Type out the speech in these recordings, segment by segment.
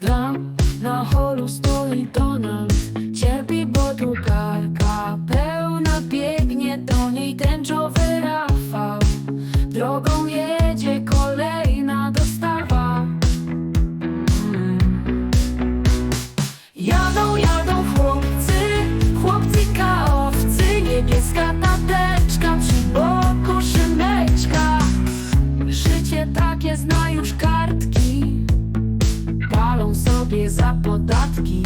Tam na holu stoi Donald. Cierpi, bo drukarka pełna biegnie do niej tęczowy Rafał. Drogą jedzie kolejna dostawa. Mm. Jadą, jadą chłopcy, chłopcy kaowcy Niebieska tateczka przy boku szyneczka. Życie takie zna już kartki Palą sobie za podatki.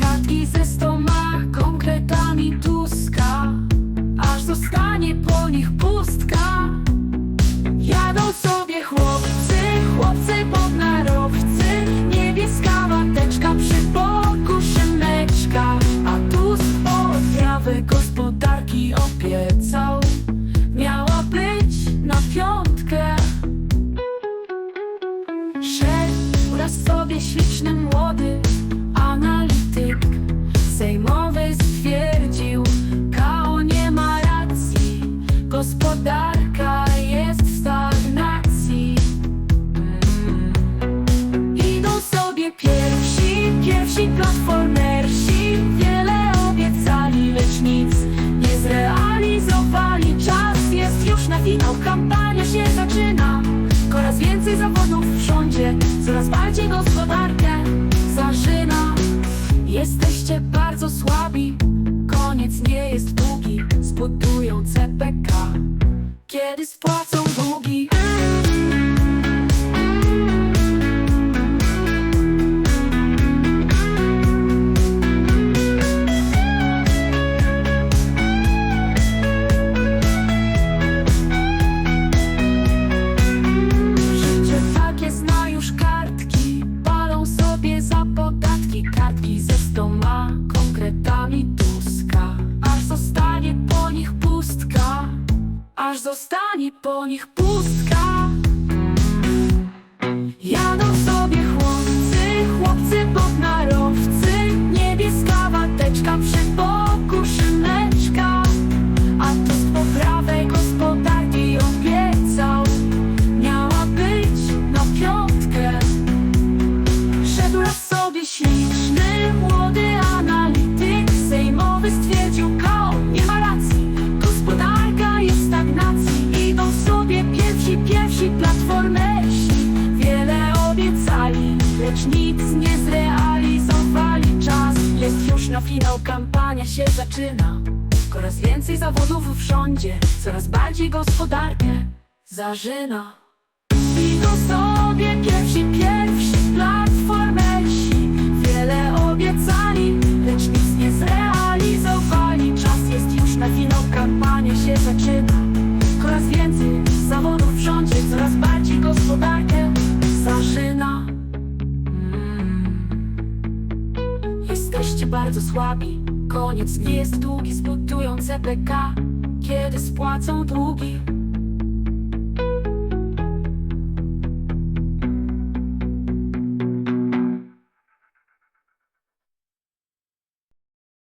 Kartki ze stoma konkretami Tuska. Aż zostanie po nich śliczny młody analityk Sejmowy stwierdził, KO nie ma racji Gospodarka zażyna. Jesteście bardzo słabi, koniec nie jest długi. Zbudują CPK, kiedy spłacą długi Sobie za podatki Kartki ze stoma konkretami Tuska. Aż zostanie po nich pustka. Aż zostanie po nich pustka lecz nic nie zrealizowali Czas jest już na finał, kampania się zaczyna. Coraz więcej zawodów w rządzie Coraz bardziej gospodarkę zażyna. Idą sobie pierwsi, pierwsi platformersi Wiele obiecali, lecz nic nie zrealizowali. Czas jest już na finał, kampania się zaczyna. Coraz więcej zawodów w rządzie Coraz bardziej gospodarkę zażyna bardzo słabi. Koniec nie jest długi Zbudują CPK Kiedy spłacą długi